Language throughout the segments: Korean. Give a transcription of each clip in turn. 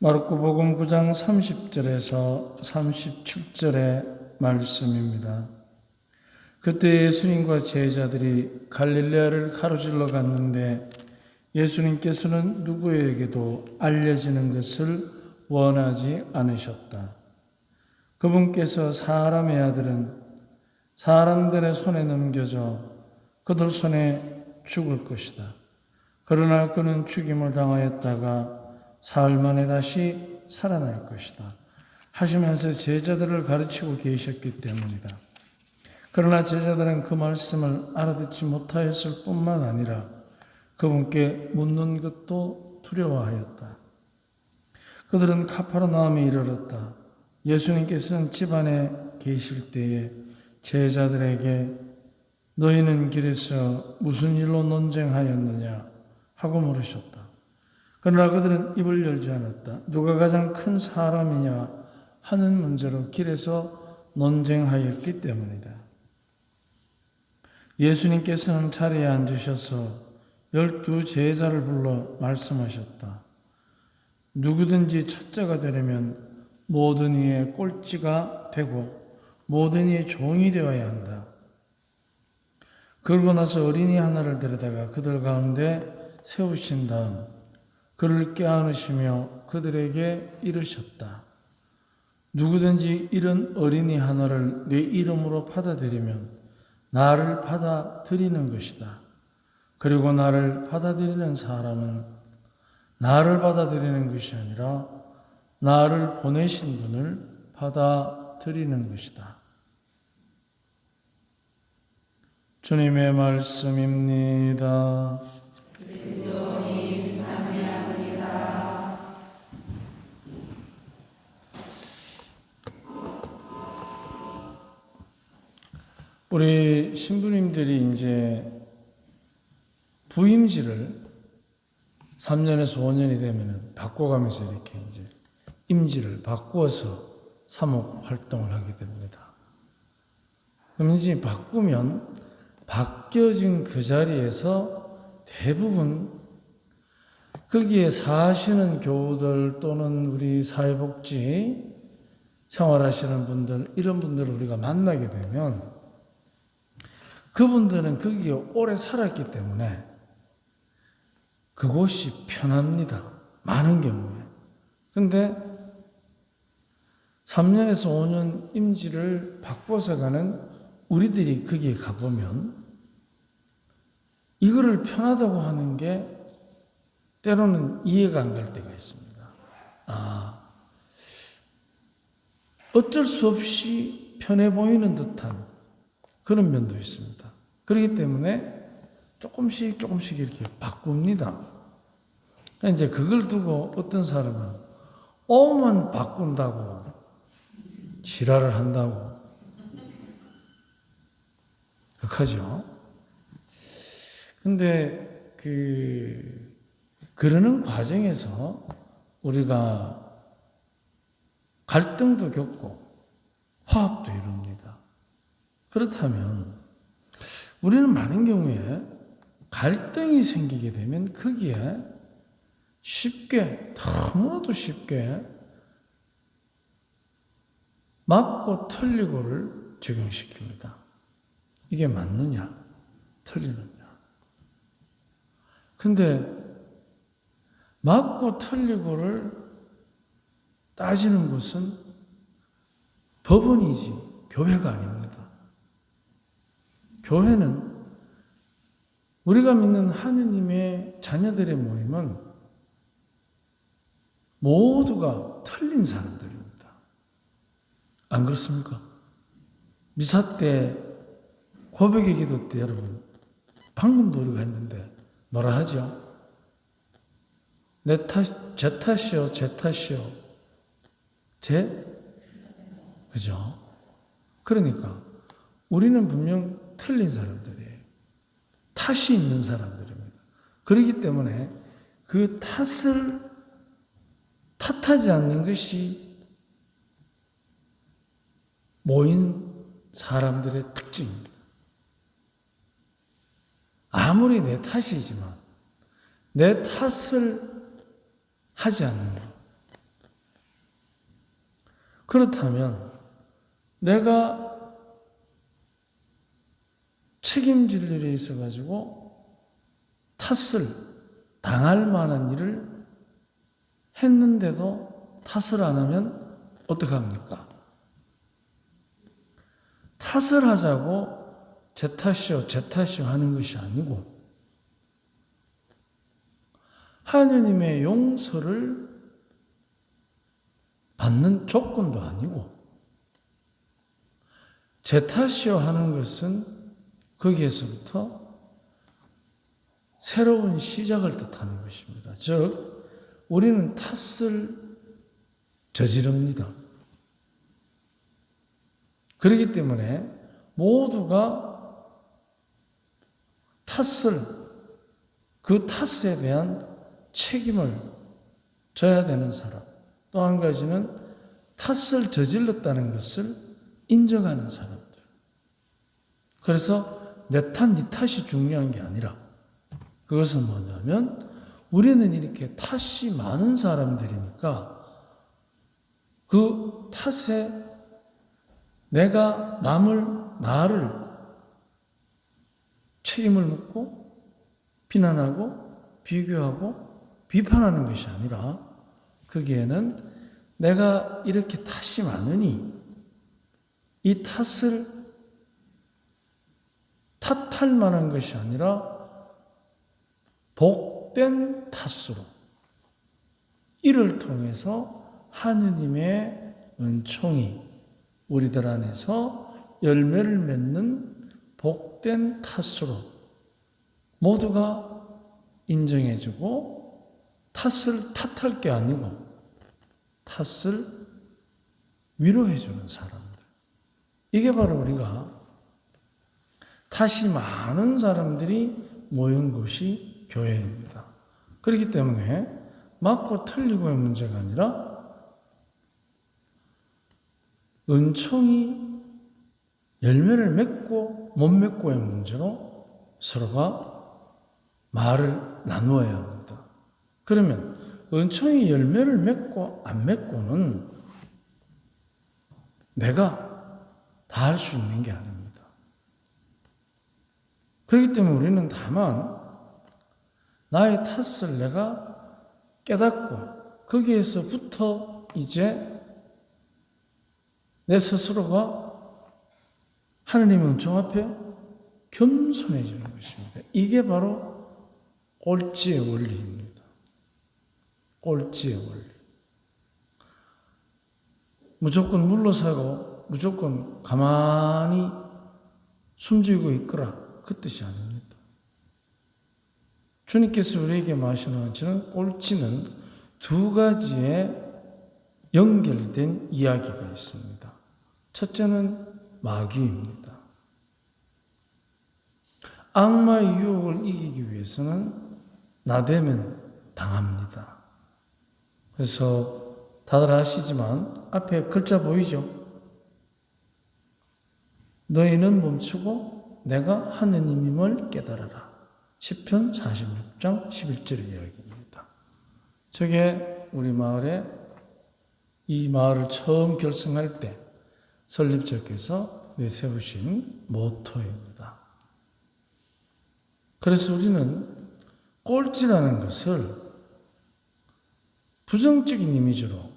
마르코복음 9장 30절에서 37절의 말씀입니다. 그때 예수님과 제자들이 갈릴레아를 가로질러 갔는데 예수님께서는 누구에게도 알려지는 것을 원하지 않으셨다. 그분께서 사람의 아들은 사람들의 손에 넘겨져 그들 손에 죽을 것이다. 그러나 그는 죽임을 당하였다가 사흘 만에 다시 살아날 것이다. 하시면서 제자들을 가르치고 계셨기 때문이다. 그러나 제자들은 그 말씀을 알아듣지 못하였을 뿐만 아니라 그분께 묻는 것도 두려워하였다. 그들은 카파르나움에 이르렀다. 예수님께서는 집안에 계실 때에 제자들에게 너희는 길에서 무슨 일로 논쟁하였느냐 하고 물으셨다. 그러나 그들은 입을 열지 않았다. 누가 가장 큰 사람이냐 하는 문제로 길에서 논쟁하였기 때문이다. 예수님께서는 자리에 앉으셔서 열두 제자를 불러 말씀하셨다. 누구든지 첫째가 되려면 모든 이의 꼴찌가 되고 모든 이의 종이 되어야 한다. 그러고 나서 어린이 하나를 데려다가 그들 가운데 세우신 다음 그를 껴안으시며 그들에게 이르셨다. 누구든지 이런 어린이 하나를 내 이름으로 받아들이면 나를 받아들이는 것이다. 그리고 나를 받아들이는 사람은 나를 받아들이는 것이 아니라 나를 보내신 분을 받아들이는 것이다. 주님의 말씀입니다. 우리 신부님들이 이제 부임지를 3년에서 5년이 되면 바꿔가면서 이렇게 이제 임지를 바꾸어서 사목 활동을 하게 됩니다. 그럼 이제 바꾸면 바뀌어진 그 자리에서 대부분 거기에 사시는 교우들 또는 우리 사회복지 생활하시는 분들 이런 분들을 우리가 만나게 되면 그분들은 거기에 오래 살았기 때문에 그곳이 편합니다. 많은 경우에. 근데 3년에서 5년 임지를 바꿔서 가는 우리들이 거기에 가보면 이거를 편하다고 하는 게 때로는 이해가 안 갈 때가 있습니다. 아, 어쩔 수 없이 편해 보이는 듯한 그런 면도 있습니다. 그렇기 때문에 조금씩 조금씩 이렇게 바꿉니다. 이제 그걸 두고 어떤 사람은 오만 바꾼다고 지랄을 한다고 극하죠. 근데 그 그러는 과정에서 우리가 갈등도 겪고 화합도 이룹니다. 그렇다면 우리는 많은 경우에 갈등이 생기게 되면 거기에 쉽게, 너무나도 쉽게 맞고 틀리고를 적용시킵니다. 이게 맞느냐, 틀리느냐. 근데 맞고 틀리고를 따지는 것은 법원이지 교회가 아닙니다. 교회는 우리가 믿는 하느님의 자녀들의 모임은 모두가 틀린 사람들입니다. 안 그렇습니까? 미사 때 고백의 기도 때 여러분 방금도 우리가 했는데 뭐라 하죠? 내 탓, 제 탓이요, 제 탓이요. 제? 그죠? 그러니까 우리는 분명 틀린 사람들이에요. 탓이 있는 사람들입니다. 그렇기 때문에 그 탓을 탓하지 않는 것이 모인 사람들의 특징입니다. 아무리 내 탓이지만 내 탓을 하지 않는 것. 그렇다면 내가 책임질 일이 있어가지고 탓을 당할 만한 일을 했는데도 탓을 안 하면 어떡합니까? 탓을 하자고 제 탓이요, 제 탓이요 하는 것이 아니고 하느님의 용서를 받는 조건도 아니고 제 탓이요 하는 것은 거기에서부터 새로운 시작을 뜻하는 것입니다. 즉, 우리는 탓을 저지릅니다. 그렇기 때문에 모두가 탓을, 그 탓에 대한 책임을 져야 되는 사람. 또 한 가지는 탓을 저질렀다는 것을 인정하는 사람들. 그래서 내 탓, 네 탓이 중요한 게 아니라 그것은 뭐냐면 우리는 이렇게 탓이 많은 사람들이니까 그 탓에 내가 남을, 나를 책임을 묻고 비난하고 비교하고 비판하는 것이 아니라 거기에는 내가 이렇게 탓이 많으니 이 탓을 탓할 만한 것이 아니라 복된 탓으로 이를 통해서 하느님의 은총이 우리들 안에서 열매를 맺는 복된 탓으로 모두가 인정해주고 탓을 탓할 게 아니고 탓을 위로해주는 사람들. 이게 바로 우리가 탓이 많은 사람들이 모인 곳이 교회입니다. 그렇기 때문에 맞고 틀리고의 문제가 아니라 은총이 열매를 맺고 못 맺고의 문제로 서로가 말을 나누어야 합니다. 그러면 은총이 열매를 맺고 안 맺고는 내가 다 할 수 있는 게 아닙니다. 그렇기 때문에 우리는 다만 나의 탓을 내가 깨닫고 거기에서부터 이제 내 스스로가 하느님의 은총 앞에 겸손해지는 것입니다. 이게 바로 꼴찌의 원리입니다. 꼴찌의 원리. 무조건 물러서고 무조건 가만히 숨지고 있거라 그 뜻이 아닙니다. 주님께서 우리에게 말씀하시는 꼴찌는 두 가지의 연결된 이야기가 있습니다. 첫째는 마귀입니다. 악마의 유혹을 이기기 위해서는 나대면 당합니다. 그래서 다들 아시지만 앞에 글자 보이죠? 너희는 멈추고 내가 하느님임을 깨달아라. 10편 46장 11절의 이야기입니다. 저게 우리 마을에 이 마을을 처음 결성할 때 설립자께서 내세우신 모토입니다. 그래서 우리는 꼴찌라는 것을 부정적인 이미지로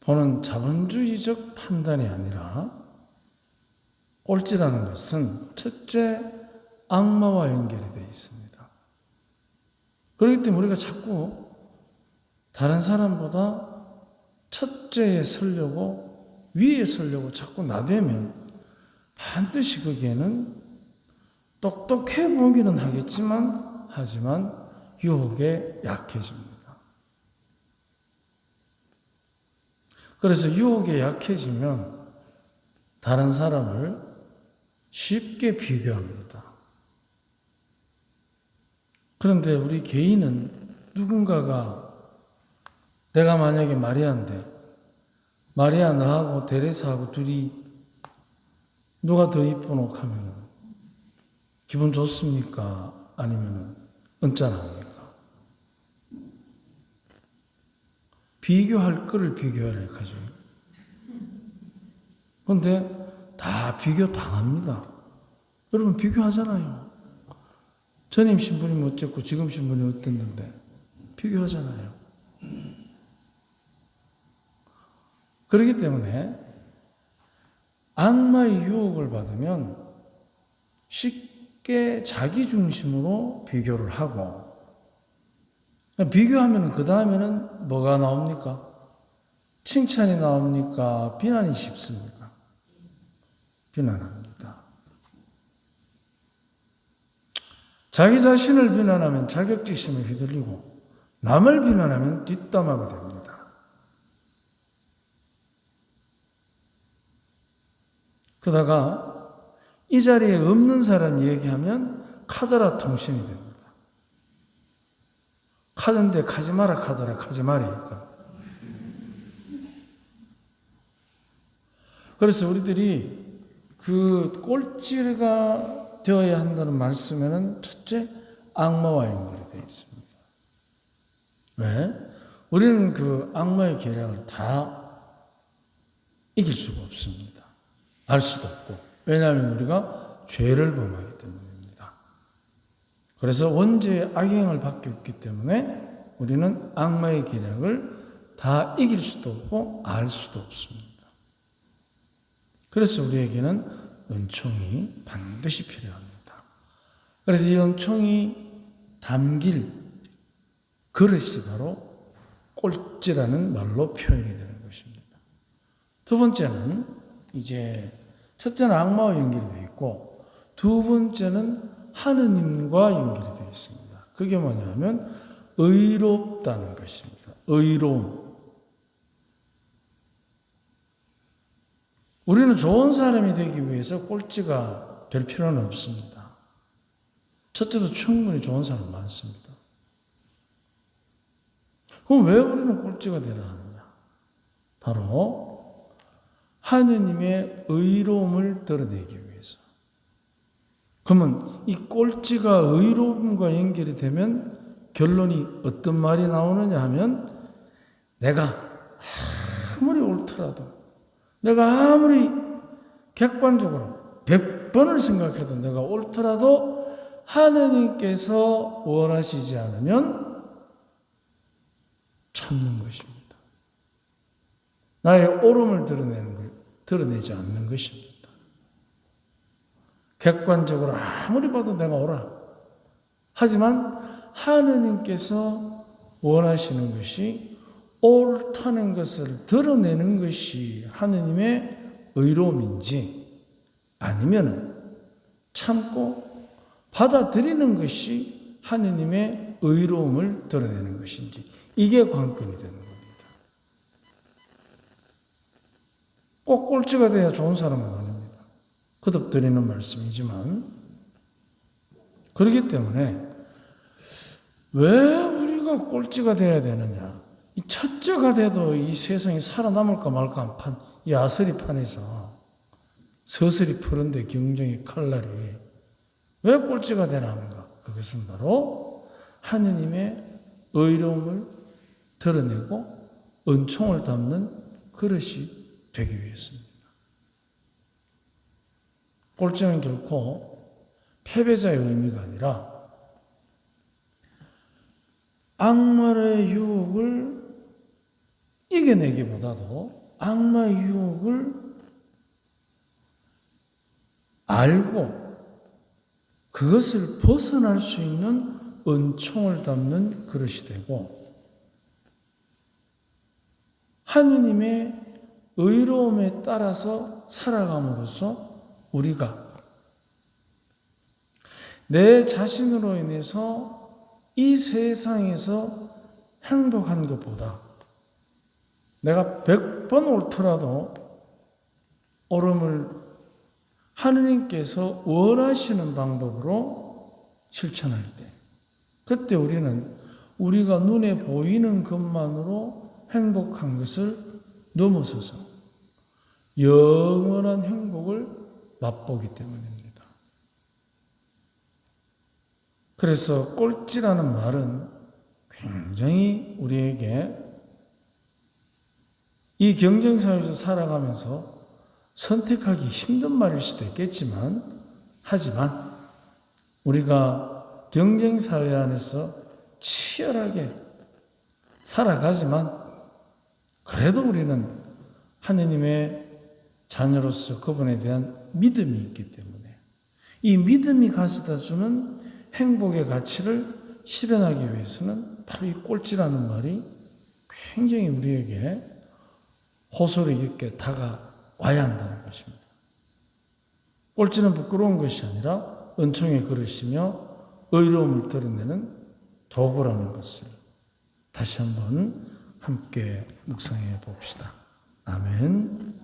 보는 자본주의적 판단이 아니라 꼴찌라는 것은 첫째 악마와 연결이 되어 있습니다. 그렇기 때문에 우리가 자꾸 다른 사람보다 첫째에 서려고 위에 서려고 자꾸 나대면 반드시 거기에는 똑똑해 보기는 하겠지만 하지만 유혹에 약해집니다. 그래서 유혹에 약해지면 다른 사람을 쉽게 비교합니다. 그런데 우리 개인은 누군가가 내가 만약에 마리아인데 마리아 나하고 데레사하고 둘이 누가 더 이쁘노 하면 기분 좋습니까? 아니면 언짢합니까? 비교할 거를 비교하라 하죠. 근데 다 비교 당합니다. 여러분 비교하잖아요. 전임 뭐 어쨌고 지금 신분이 어땠는데 비교하잖아요. 그렇기 때문에 악마의 유혹을 받으면 쉽게 자기 중심으로 비교를 하고 비교하면 그 다음에는 뭐가 나옵니까? 칭찬이 나옵니까? 비난이 쉽습니까? 비난합니다. 자기 자신을 비난하면 자격지심에 휘둘리고 남을 비난하면 뒷담화가 됩니다. 그러다가 이 자리에 없는 사람 얘기하면 카더라 통신이 됩니다. 카던데 가지 마라 카더라 가지 말이니까. 그래서 우리들이 그 꼴찌가 되어야 한다는 말씀에는 첫째 악마와 연결이 되어 있습니다. 왜? 우리는 그 악마의 계략을 다 이길 수가 없습니다. 알 수도 없고. 왜냐하면 우리가 죄를 범하기 때문입니다. 그래서 원죄의 악영을 받기 없기 때문에 우리는 악마의 계략을 다 이길 수도 없고 알 수도 없습니다. 그래서 우리에게는 은총이 반드시 필요합니다. 그래서 이 은총이 담길 그릇이 바로 꼴찌라는 말로 표현이 되는 것입니다. 두 번째는 이제 첫째는 악마와 연결이 되어 있고 두 번째는 하느님과 연결이 되어 있습니다. 그게 뭐냐면 의롭다는 것입니다. 의로움. 우리는 좋은 사람이 되기 위해서 꼴찌가 될 필요는 없습니다. 첫째도 충분히 좋은 사람 많습니다. 그럼 왜 우리는 꼴찌가 되려 하느냐? 바로 하느님의 의로움을 드러내기 위해서. 그러면 이 꼴찌가 의로움과 연결이 되면 결론이 어떤 말이 나오느냐 하면 내가 아무리 옳더라도 내가 아무리 객관적으로 100번을 생각해도 내가 옳더라도 하느님께서 원하시지 않으면 참는 것입니다. 나의 옳음을 드러내는 것, 드러내지 않는 것입니다. 객관적으로 아무리 봐도 내가 옳아. 하지만 하느님께서 원하시는 것이 옳다는 것을 드러내는 것이 하느님의 의로움인지 아니면 참고 받아들이는 것이 하느님의 의로움을 드러내는 것인지 이게 관건이 되는 겁니다. 꼭 꼴찌가 돼야 좋은 사람은 아닙니다. 거듭드리는 말씀이지만 그렇기 때문에 왜 우리가 꼴찌가 돼야 되느냐? 이 첫째가 돼도 이 세상이 살아남을까 말까 판, 이 아서리 판에서 서서히 푸른데 경쟁의 칼날이 왜 꼴찌가 되나 하는가? 그것은 바로 하느님의 의로움을 드러내고 은총을 담는 그릇이 되기 위해서입니다. 꼴찌는 결코 패배자의 의미가 아니라 악마의 유혹을 이겨내기보다도 악마의 유혹을 알고 그것을 벗어날 수 있는 은총을 담는 그릇이 되고 하느님의 의로움에 따라서 살아감으로써 우리가 내 자신으로 인해서 이 세상에서 행복한 것보다 내가 백 번 옳더라도 옳음을 하느님께서 원하시는 방법으로 실천할 때 그때 우리는 우리가 눈에 보이는 것만으로 행복한 것을 넘어서서 영원한 행복을 맛보기 때문입니다. 그래서 꼴찌라는 말은 굉장히 우리에게 이 경쟁사회에서 살아가면서 선택하기 힘든 말일 수도 있겠지만, 하지만 우리가 경쟁사회 안에서 치열하게 살아가지만, 그래도 우리는 하느님의 자녀로서 그분에 대한 믿음이 있기 때문에 이 믿음이 가져다 주는 행복의 가치를 실현하기 위해서는 바로 이 꼴찌라는 말이 굉장히 우리에게 호소력 있게 다가와야 한다는 것입니다. 꼴찌는 부끄러운 것이 아니라 은총의 그릇이며 의로움을 드러내는 도구라는 것을 다시 한번 함께 묵상해 봅시다. 아멘.